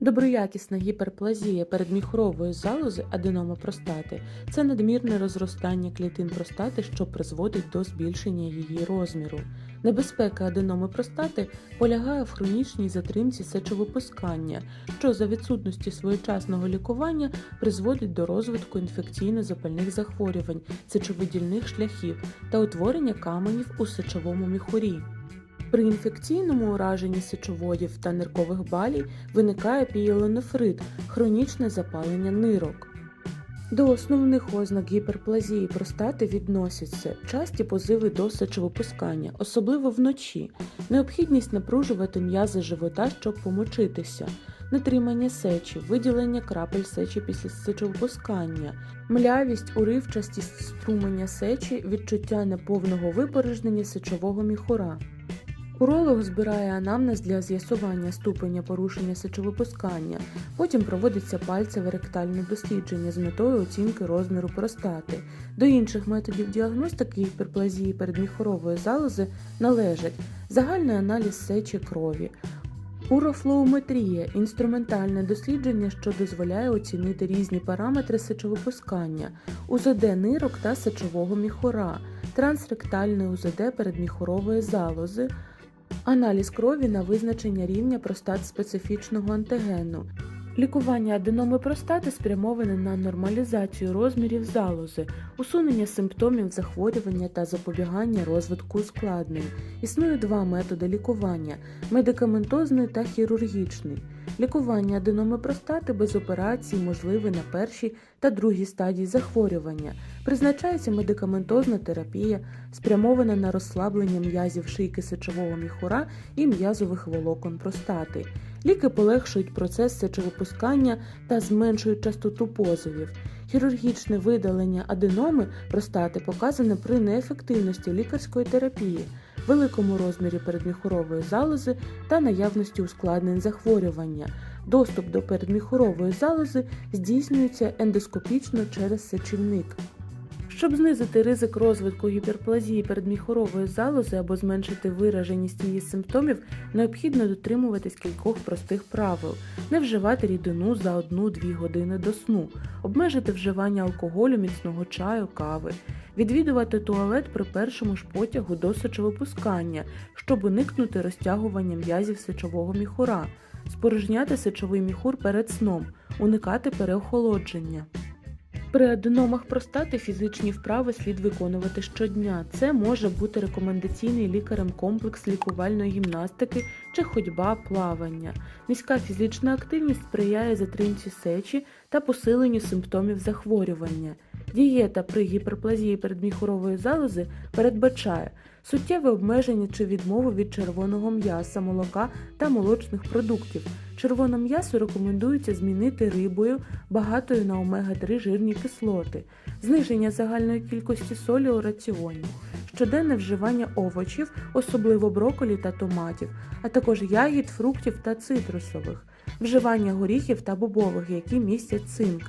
Доброякісна гіперплазія передміхорової залози аденоми простати це надмірне розростання клітин простати, що призводить до збільшення її розміру. Небезпека аденоми простати полягає в хронічній затримці сечовипускання, що за відсутності своєчасного лікування призводить до розвитку інфекційно-запальних захворювань сечовидільних шляхів та утворення каменів у сечовому міхурі. При інфекційному ураженні сечоводів та ниркових балій виникає пієлонефрит – хронічне запалення нирок. До основних ознак гіперплазії простати відносяться часті позиви до сечовипускання, особливо вночі, необхідність напружувати м'язи живота, щоб помочитися, нетримання сечі, виділення крапель сечі після сечовипускання, млявість, уривчастість струменя сечі, відчуття неповного випорожнення сечового міхура. Уролог збирає анамнез для з'ясування ступеня порушення сечовипускання, потім проводиться пальцеве ректальне дослідження з метою оцінки розміру простати. До інших методів діагностики гіперплазії передміхорової залози належать загальний аналіз сечі крові, урофлоуметрія – інструментальне дослідження, що дозволяє оцінити різні параметри сечовипускання, УЗД нирок та сечового міхура, трансректальне УЗД передміхурової залози, аналіз крові на визначення рівня простат-специфічного антигену. Лікування аденоми простати спрямоване на нормалізацію розмірів залози, усунення симптомів захворювання та запобігання розвитку ускладнень. Існує два методи лікування медикаментозний та хірургічний. Лікування аденоми простати без операції можливе на першій та другій стадії захворювання. Призначається медикаментозна терапія, спрямована на розслаблення м'язів шийки сечового міхура і м'язових волокон простати. Ліки полегшують процес сечовипускання та зменшують частоту позовів. Хірургічне видалення аденоми простати показане при неефективності лікарської терапії, великому розмірі передміхурової залози та наявності ускладнень захворювання. Доступ до передміхурової залози здійснюється ендоскопічно через сечівник. Щоб знизити ризик розвитку гіперплазії передміхорової залози або зменшити вираженість її симптомів, необхідно дотримуватись кількох простих правил: не вживати рідину за 1-2 години до сну, обмежити вживання алкоголю, міцного чаю, кави, відвідувати туалет при першому ж потягу до сечовипускання, щоб уникнути розтягування м'язів сечового міхура, спорожняти сечовий міхур перед сном, уникати переохолодження. При аденомах простати фізичні вправи слід виконувати щодня. Це може бути рекомендаційний лікарем комплекс лікувальної гімнастики чи ходьба, плавання. Низька фізична активність сприяє затримці сечі та посиленню симптомів захворювання. Дієта при гіперплазії передміхурової залози передбачає суттєве обмеження чи відмову від червоного м'яса, молока та молочних продуктів. Червоне м'ясо рекомендується змінити рибою, багатою на омега-3 жирні кислоти, зниження загальної кількості солі у раціоні, щоденне вживання овочів, особливо броколі та томатів, а також ягід, фруктів та цитрусових, вживання горіхів та бобових, які містять цинк.